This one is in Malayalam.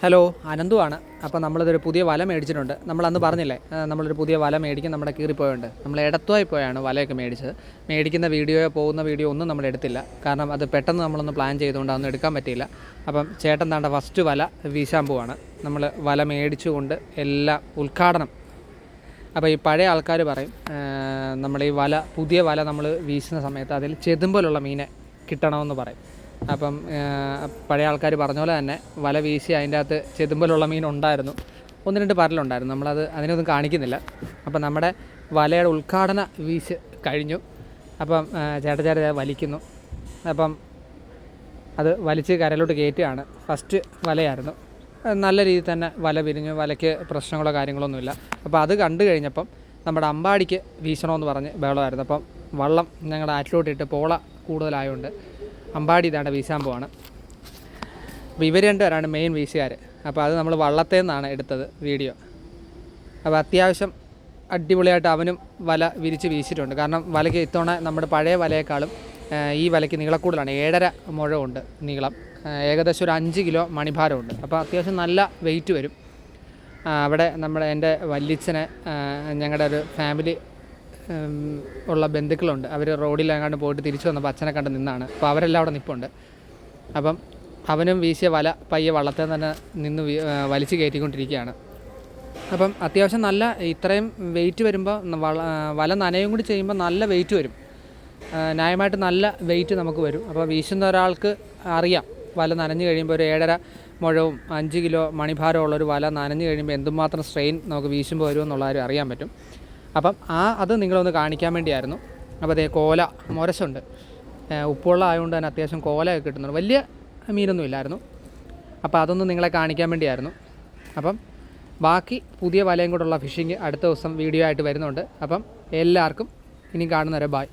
ഹലോ അനന്തുവാണ്. അപ്പോൾ നമ്മളിതൊരു പുതിയ വല മേടിച്ചിട്ടുണ്ട്. നമ്മൾ അന്ന് പറഞ്ഞില്ലേ നമ്മളൊരു പുതിയ വല മേടിക്കാൻ നമ്മുടെ കീറിപ്പോയുണ്ട്. നമ്മൾ ഇടത്തുമായി പോയാണ് വലയൊക്കെ മേടിച്ചത്. മേടിക്കുന്ന വീഡിയോയോ പോകുന്ന വീഡിയോ ഒന്നും നമ്മൾ എടുത്തില്ല. കാരണം അത് പെട്ടെന്ന് നമ്മളൊന്ന് പ്ലാൻ ചെയ്തുകൊണ്ട് അതൊന്നും എടുക്കാൻ പറ്റിയില്ല. അപ്പം ചേട്ടൻ താണ്ട ഫസ്റ്റ് വല വീശാൻ പോവാണ് നമ്മൾ വല മേടിച്ചുകൊണ്ട് എല്ലാം ഉദ്ഘാടനം. അപ്പോൾ ഈ പഴയ ആൾക്കാർ പറയും നമ്മൾ ഈ വല പുതിയ വല നമ്മൾ വീശുന്ന സമയത്ത് അതിൽ ചെതുമ്പലുള്ള മീനെ കിട്ടണമെന്ന് പറയും. അപ്പം പഴയ ആൾക്കാർ പറഞ്ഞ പോലെ തന്നെ വല വീശി അതിന്റെ അകത്ത് ചെതുമ്പലുള്ള മീൻ ഉണ്ടായിരുന്നു. ഒന്ന് രണ്ട് പരലുണ്ടായിരുന്നു. നമ്മളത് അതിനൊന്നും കാണിക്കുന്നില്ല. അപ്പം നമ്മുടെ വലയുടെ ഉദ്ഘാടന വീശ് കഴിഞ്ഞു. അപ്പം ആ, ചേട്ട വലിക്കുന്നു. അപ്പം അത് വലിച്ച് കരയിലോട്ട് കയറ്റുകയാണ്. ഫസ്റ്റ് വലയായിരുന്നു. നല്ല രീതിയിൽ തന്നെ വല പിരിഞ്ഞു വലയ്ക്ക് പ്രശ്നങ്ങളോ കാര്യങ്ങളൊന്നുമില്ല അപ്പോൾ അത് കണ്ടു കഴിഞ്ഞപ്പം നമ്മുടെ അമ്പാടിക്ക് വീശണമെന്ന് പറഞ്ഞ് ബഹളമായിരുന്നു. അപ്പം വള്ളം ഞങ്ങളുടെ ആറ്റിലോട്ടിട്ട് പോള കൂടുതലായതുകൊണ്ട് അമ്പാടി ഇതാണ്ട് വീശാൻ പോവാണ്. അപ്പോൾ ഇവർ രണ്ടുപേരാണ് മെയിൻ വീശുകാർ അപ്പോൾ അത് നമ്മൾ വള്ളത്തിൽ നിന്നാണ് എടുത്തത് വീഡിയോ. അപ്പോൾ അത്യാവശ്യം അടിപൊളിയായിട്ട് അവനും വല വിരിച്ച് വീശിയിട്ടുണ്ട്. കാരണം വലയ്ക്ക് ഇത്തവണ നമ്മുടെ പഴയ വലയേക്കാളും ഈ വലയ്ക്ക് നീളക്കൂടുതലാണ്. ഏഴര മുഴമുണ്ട് നീളം. ഏകദേശം ഒരു അഞ്ച് കിലോ മണിഭാരമുണ്ട്. അപ്പോൾ അത്യാവശ്യം നല്ല വെയിറ്റ് വരും. അവിടെ നമ്മുടെ എന്റെ വല്ലിച്ചനെ ഞങ്ങളുടെ ഒരു ഫാമിലി ഉള്ള ബന്ധുക്കളുണ്ട്. അവർ റോഡിലെങ്ങാണ്ട് പോയിട്ട് തിരിച്ചു വന്നപ്പോൾ അച്ഛനെ കണ്ട് നിന്നാണ്. അപ്പോൾ അവരെല്ലാം അവിടെ നിൽപ്പുണ്ട് അപ്പം അവനും വീശിയ വല പയ്യെ വള്ളത്തിൽ തന്നെ നിന്ന് വലിച്ചു കയറ്റിക്കൊണ്ടിരിക്കുകയാണ്. അപ്പം അത്യാവശ്യം നല്ല ഇത്രയും വെയിറ്റ് വരുമ്പോൾ വള വല നനയും കൂടി ചെയ്യുമ്പോൾ നല്ല വെയിറ്റ് വരും. ന്യായമായിട്ട് നല്ല വെയിറ്റ് നമുക്ക് വരും. അപ്പോൾ വീശുന്ന ഒരാൾക്ക് അറിയാം. വല നനഞ്ഞു കഴിയുമ്പോൾ ഒരു ഏഴര മുഴവും അഞ്ച് കിലോ മണിഭാരമുള്ളൊരു വല നനഞ്ഞു കഴിയുമ്പോൾ എന്തുമാത്രം സ്ട്രെയിൻ നമുക്ക് വീശുമ്പോൾ വരുമെന്നുള്ള അറിയാൻ പറ്റും. അപ്പം ആ അത് നിങ്ങളൊന്ന് കാണിക്കാൻ വേണ്ടിയായിരുന്നു. അപ്പോൾ അതേ കോല മുരശുണ്ട്. ഉപ്പുള്ള ആയതുകൊണ്ട് തന്നെ അത്യാവശ്യം കോലയൊക്കെ കിട്ടുന്നുണ്ട്. വലിയ മീനൊന്നും ഇല്ലായിരുന്നു. അപ്പോൾ അതൊന്ന് നിങ്ങളെ കാണിക്കാൻ വേണ്ടിയായിരുന്നു. അപ്പം ബാക്കി പുതിയ വലയും കൂടെയുള്ള ഫിഷിങ് അടുത്ത ദിവസം വീഡിയോ ആയിട്ട് വരുന്നുണ്ട്. അപ്പം എല്ലാവർക്കും ഇനി കാണുന്നവരെ ബായ്.